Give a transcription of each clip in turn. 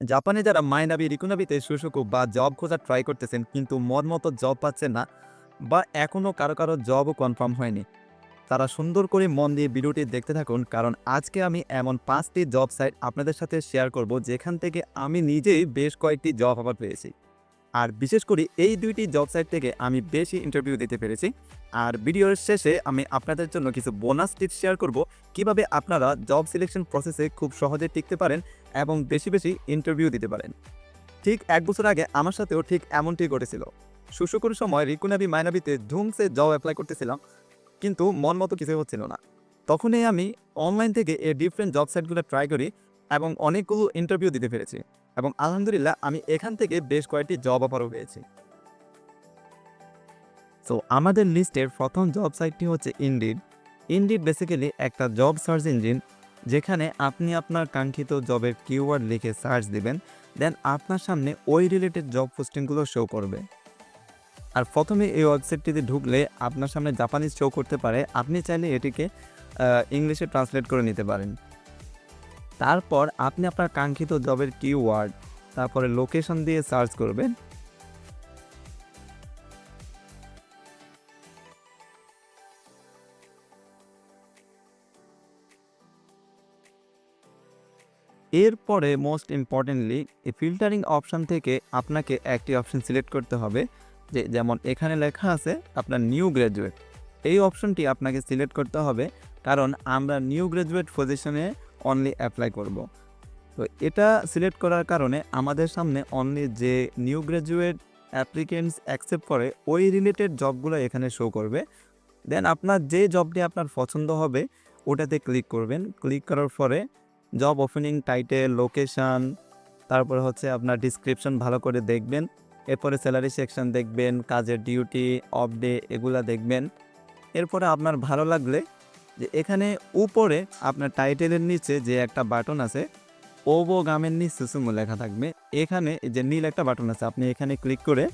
জাপানে যারা মাইনাবি, রিকুনাবিতে সুশুকু বা জব খোঁজার ট্রাই করতেছেন, কিন্তু মন মতো জব পাচ্ছেন না বা এখনও কারও কারও জবও কনফার্ম হয়নি। তারা সুন্দর করে মন দিয়ে ভিডিওটি দেখতে থাকুন, কারণ আজকে আমি এমন পাঁচটি জব সাইট আপনাদের সাথে শেয়ার করব, যেখান থেকে আমি নিজেই বেশ কয়েকটি জব অফার পেয়েছি। আর বিশেষ করে এই দুইটি জব সাইট থেকে আমি বেশি ইন্টারভিউ দিতে পেরেছি। আর ভিডিওর শেষে আমি আপনাদের জন্য কিছু বোনাস টিপস শেয়ার করব, কীভাবে আপনারা জব সিলেকশন প্রসেসে খুব সহজে টিকতে পারেন এবং বেশি বেশি ইন্টারভিউ দিতে পারেন। ঠিক এক বছর আগে আমার সাথেও ঠিক এমনটি ঘটেছিল। সুশুকুর সময় রিকুনাবি মাইনাবিতে ধুমসে জব অ্যাপ্লাই করতেছিলাম, কিন্তু মন মতো কিছু হচ্ছিল না। তখনই আমি অনলাইন থেকে এই ডিফারেন্ট জব সাইটগুলো ট্রাই করি এবং অনেকগুলো ইন্টারভিউ দিতে পেরেছি। এবং আলহামদুলিল্লাহ আমি এখান থেকে বেশ কয়েকটি জব অফারও পেয়েছি। তো আমাদের লিস্টের প্রথম জব সাইটটি হচ্ছে ইন্ডিড ইন্ডিড বেসিক্যালি একটা জব সার্চ ইঞ্জিন যেখানে আপনি আপনার কাঙ্ক্ষিত জবের কিওয়ার্ড লিখে সার্চ দিবেন দেন আপনার সামনে ওই রিলেটেড জব পোস্টিংগুলো শো করবে। আর প্রথমে এই ওয়েবসাইটটিতে ঢুকলে আপনার সামনে জাপানিজ শো করতে পারে। আপনি চাইলে এটিকে ইংলিশে ট্রান্সলেট করে নিতে পারেন। তারপর আপনি আপনার কাঙ্ক্ষিত জবের কিওয়ার্ড তারপরে লোকেশন দিয়ে সার্চ করবেন। এরপরে মোস্ট ইম্পর্টেন্টলি এই ফিল্টারিং অপশান থেকে আপনাকে একটি অপশন সিলেক্ট করতে হবে, যে যেমন এখানে লেখা আছে আপনার নিউ গ্র্যাজুয়েট এই অপশনটি আপনাকে সিলেক্ট করতে হবে, কারণ আমরা নিউ গ্র্যাজুয়েট পজিশনে অনলি অ্যাপ্লাই করব। তো এটা সিলেক্ট করার কারণে আমাদের সামনে অনলি যে নিউ গ্র্যাজুয়েট অ্যাপ্লিকেন্টস অ্যাকসেপ্ট করে, ওই রিলেটেড জবগুলো এখানে শো করবে। দেন আপনার যে জবটি আপনার পছন্দ হবে, ওটাতে ক্লিক করবেন। ক্লিক করার পরে জব ওপেনিং টাইটেল লোকেশান তারপরে হচ্ছে আপনার ডিসক্রিপশন ভালো করে দেখবেন। এরপরে স্যালারি সেকশন দেখবেন, কাজের ডিউটি অফ ডে এগুলা দেখবেন। এরপরে আপনার ভালো লাগলে যে এখানে উপরে আপনার টাইটেলের নিচে যে একটা বাটন আছে ওবো গামের নিচ সুসুমো লেখা থাকবে। এখানে যে নীল একটা বাটন আছে, আপনি এখানে ক্লিক করে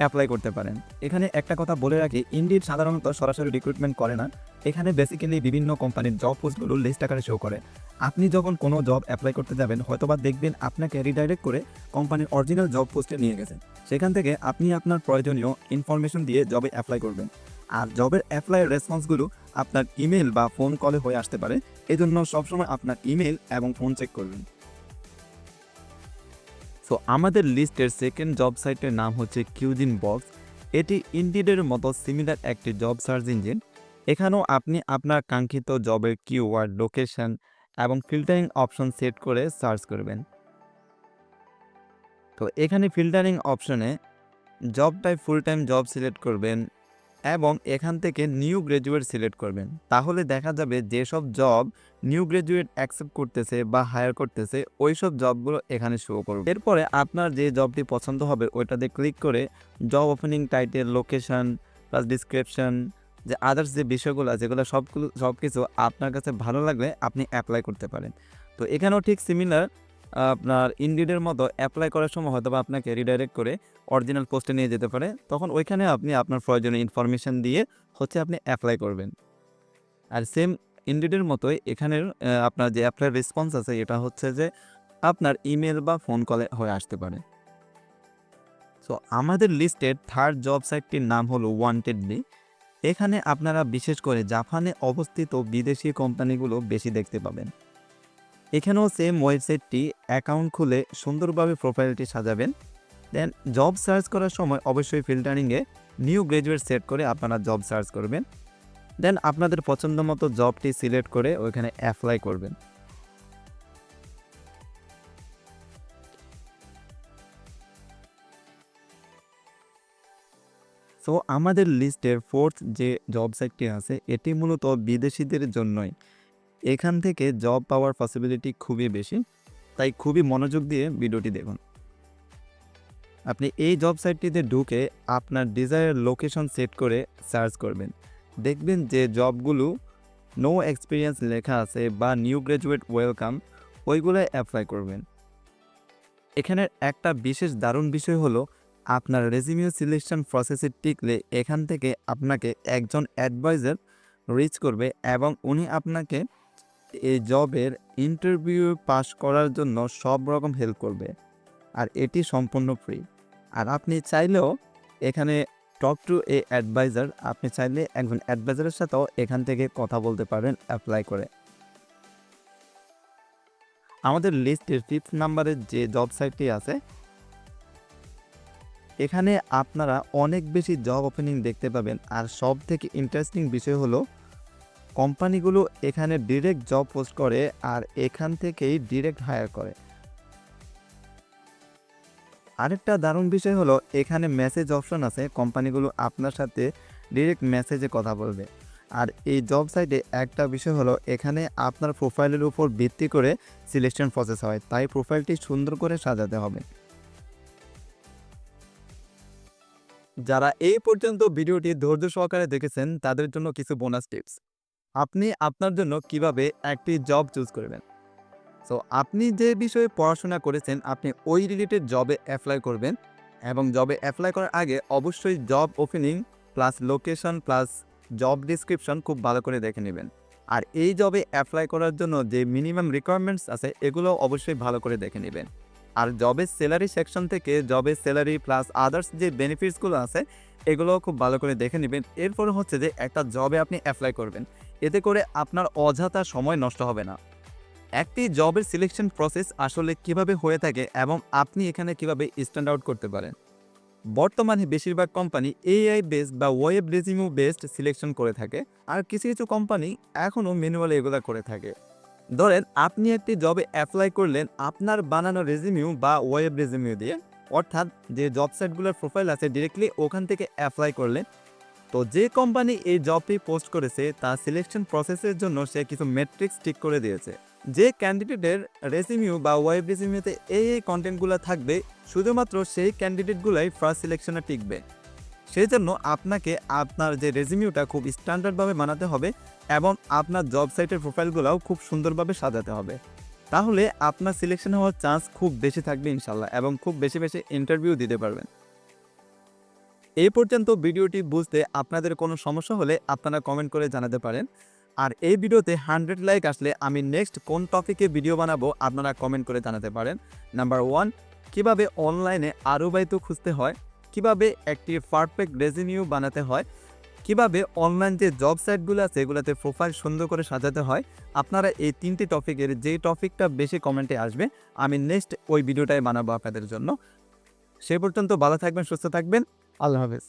অ্যাপ্লাই করতে পারেন। এখানে একটা কথা বলে রাখি, ইন্ডিড সাধারণত সরাসরি রিক্রুটমেন্ট করে না। এখানে বেসিক্যালি বিভিন্ন কোম্পানির জব পোস্টগুলো লিস্ট আকারে শো করে। আপনি যখন কোনো জব অ্যাপ্লাই করতে যাবেন, হয়তোবা দেখবেন আপনাকে রিডাইরেক্ট করে কোম্পানির অরিজিনাল জব পোস্টে নিয়ে গেছেন সেখান থেকে আপনি আপনার প্রয়োজনীয় ইনফরমেশন দিয়ে জবে অ্যাপ্লাই করবেন। আর জবের অ্যাপ্লাইয়ের রেসপন্সগুলো আপনার ইমেল বা ফোন কলে হয়ে আসতে পারে। এজন্য সবসময় আপনার ইমেল এবং ফোন চেক করবেন। সো আমাদের লিস্টের সেকেন্ড জব সাইটের নাম হচ্ছে কিউজিন বক্স এটি ইন্ডিডের মতো সিমিলার একটি জব সার্চ ইঞ্জিন এখানেও আপনি আপনার কাঙ্ক্ষিত জবের কিওয়ার্ড লোকেশন এবং ফিল্টারিং অপশন সেট করে সার্চ করবেন। তো, এখানে ফিল্টারিং অপশনে job type full time job select করবেন। এবং এখান থেকে নিউ গ্র্যাজুয়েট সিলেক্ট করবেন। তাহলে দেখা যাবে যেসব জব নিউ গ্র্যাজুয়েট অ্যাকসেপ্ট করতেছে বা হায়ার করতেছে ওই সব জবগুলো এখানে শো করবে। এরপরে আপনার যে জবটি পছন্দ হবে, ওইটাতে ক্লিক করে job opening title location plus description যে আদার্স যে বিষয়গুলো যেগুলো সবগুলো সব কিছু আপনার কাছে ভালো লাগলে আপনি অ্যাপ্লাই করতে পারেন। তো এখানেও ঠিক সিমিলার আপনার ইনডিডের মতো অ্যাপ্লাই করার সময় হয়তো বা আপনাকে রিডাইরেক্ট করে অরিজিনাল পোস্টে নিয়ে যেতে পারে। তখন ওইখানে আপনি আপনার প্রয়োজনীয় ইনফরমেশন দিয়ে হচ্ছে আপনি অ্যাপ্লাই করবেন। আর সেম ইনডিডের মতোই এখানের আপনার যে অ্যাপ্লাই রেসপন্স আছে, এটা হচ্ছে যে আপনার ইমেল বা ফোন কলে হয়ে আসতে পারে। সো আমাদের লিস্টের থার্ড জব সাইটটির নাম হলো ওয়ান্টেডলি এখানে আপনারা বিশেষ করে জাপানে অবস্থিত বিদেশি কোম্পানিগুলো বেশি দেখতে পাবেন। এখানেও সেম ওয়েবসাইটটি অ্যাকাউন্ট খুলে সুন্দরভাবে প্রোফাইলটি সাজাবেন। দেন জব সার্চ করার সময় অবশ্যই ফিল্টারিংয়ে নিউ গ্র্যাজুয়েট সেট করে আপনারা জব সার্চ করবেন। দেন আপনাদের পছন্দ মতো জবটি সিলেক্ট করে ওইখানে অ্যাপ্লাই করবেন। সো আমাদের লিস্টের ফোর্থ যে জব সাইটটি আছে, এটি মূলত বিদেশিদের জন্যই। এখান থেকে জব পাওয়ার পসিবিলিটি খুবই বেশি, তাই খুবই মনোযোগ দিয়ে ভিডিওটি দেখুন। আপনি এই জব সাইটটিতে ঢুকে আপনার ডিজায়ার লোকেশন সেট করে সার্চ করবেন। দেখবেন যে জবগুলো নো এক্সপিরিয়েন্স লেখা আছে বা নিউ গ্র্যাজুয়েট ওয়েলকাম ওইগুলোয় অ্যাপ্লাই করবেন। এখানের একটা বিশেষ দারুণ বিষয় হলো, আপনার রেজিমিউ সিলেকশন প্রসেসে টিকলে এখান থেকে আপনাকে একজন অ্যাডভাইজার রিচ করবে এবং উনি আপনাকে এই জবের ইন্টারভিউ পাস করার জন্য সব রকম হেল্প করবে। আর এটি সম্পূর্ণ ফ্রি আর আপনি চাইলেও এখানে টক টু এ অ্যাডভাইজার আপনি চাইলে একজন অ্যাডভাইজারের সাথেও এখান থেকে কথা বলতে পারেন অ্যাপ্লাই করে। আমাদের লিস্টের ফিফথ নাম্বারের যে জব সাইটটি আছে, এখানে আপনারা অনেক বেশি জব ওপেনিং দেখতে পাবেন। আর সব থেকে ইন্টারেস্টিং বিষয় হলো কোম্পানিগুলো এখানে ডিরেক্ট জব পোস্ট করে আর এখান থেকেই ডিরেক্ট হায়ার করে। আরেকটা দারুণ বিষয় হলো, এখানে মেসেজ অপশন আছে, কোম্পানিগুলো আপনার সাথে ডিরেক্ট মেসেজে কথা বলবে। আর এই জব সাইটে একটা বিষয় হলো, এখানে আপনার প্রোফাইলের উপর ভিত্তি করে সিলেকশন প্রসেস হয়, তাই প্রোফাইলটি সুন্দর করে সাজাতে হবে। যারা এই পর্যন্ত ভিডিওটি ধৈর্য সহকারে দেখেছেন, তাদের জন্য কিছু বোনাস টিপস আপনি আপনার জন্য কীভাবে একটি জব চুজ করবেন? সো আপনি যে বিষয়ে পড়াশোনা করেছেন, আপনি ওই রিলেটেড জবে অ্যাপ্লাই করবেন এবং জবে অ্যাপ্লাই করার আগে অবশ্যই job opening plus location plus job description খুব ভালো করে দেখে নেবেন। আর এই জবে অ্যাপ্লাই করার জন্য যে মিনিমাম রিকোয়ারমেন্টস আছে, এগুলো অবশ্যই ভালো করে দেখে নেবেন। আর জবের স্যালারি সেকশন থেকে জবের স্যালারি প্লাস আদার্স যে বেনিফিটসগুলো আছে, এগুলো খুব ভালো করে দেখে নেবেন। এরপরে হচ্ছে যে একটা জবে আপনি অ্যাপ্লাই করবেন। এতে করে আপনার অযথা সময় নষ্ট হবে না। একটি জবের সিলেকশন প্রসেস আসলে কীভাবে হয়ে থাকে এবং আপনি এখানে কীভাবে স্ট্যান্ড আউট করতে পারেন? বর্তমানে বেশিরভাগ কোম্পানি এআই বেসড বা ওয়েব রেজিমিউ বেসড সিলেকশন করে থাকে। আর কিছু কিছু কোম্পানি এখনও ম্যানুয়ালি এগুলো করে থাকে। ধরেন, আপনি একটি জবে অ্যাপ্লাই করলেন, আপনার বানানো রেজিমিউ বা ওয়েব রেজিমিউ দিয়ে, অর্থাৎ যে জব সাইটগুলোর প্রোফাইল আছে ডিরেক্টলি ওখান থেকে অ্যাপ্লাই করলেন, তো যে কোম্পানি এই জবটি পোস্ট করেছে তা সিলেকশন প্রসেসের জন্য সে কিছু মেট্রিক্স ঠিক করে দিয়েছে। যে ক্যান্ডিডেটের রেসিমিউ বা ওয়েব রেজিমিউতে এই এই কন্টেন্টগুলো থাকবে, শুধুমাত্র সেই ক্যান্ডিডেটগুলাই ফার্স্ট সিলেকশনে টিকবে। সেই জন্য আপনাকে আপনার যে রেজিমিউটা খুব স্ট্যান্ডার্ডভাবে বানাতে হবে এবং আপনার জব সাইটের প্রোফাইলগুলোও খুব সুন্দরভাবে সাজাতে হবে। তাহলে আপনার সিলেকশন হওয়ার চান্স খুব বেশি থাকবে ইনশাল্লাহ এবং খুব বেশি বেশি ইন্টারভিউ দিতে পারবেন। এই পর্যন্ত ভিডিওটি বুঝতে আপনাদের কোনো সমস্যা হলে আপনারা কমেন্ট করে জানাতে পারেন। আর এই ভিডিওতে হান্ড্রেড লাইক আসলে আমি নেক্সট কোন টপিকে ভিডিও বানাবো আপনারা কমেন্ট করে জানাতে পারেন। নাম্বার ওয়ান কীভাবে অনলাইনে আরও বাইতো খুঁজতে হয়? কীভাবে একটি পারফেক্ট রেজিনিউ বানাতে হয়, কীভাবে অনলাইন যে জব সাইটগুলো আছে, এগুলোতে প্রোফাইল সুন্দর করে সাজাতে হয়, আপনারা এই তিনটি টপিকের যে টপিকটা বেশি কমেন্টে আসবে, আমি নেক্সট ওই ভিডিওটাই বানাবো আপনাদের জন্য। সে পর্যন্ত ভালো থাকবেন, সুস্থ থাকবেন, আল্লাহ হাফেজ।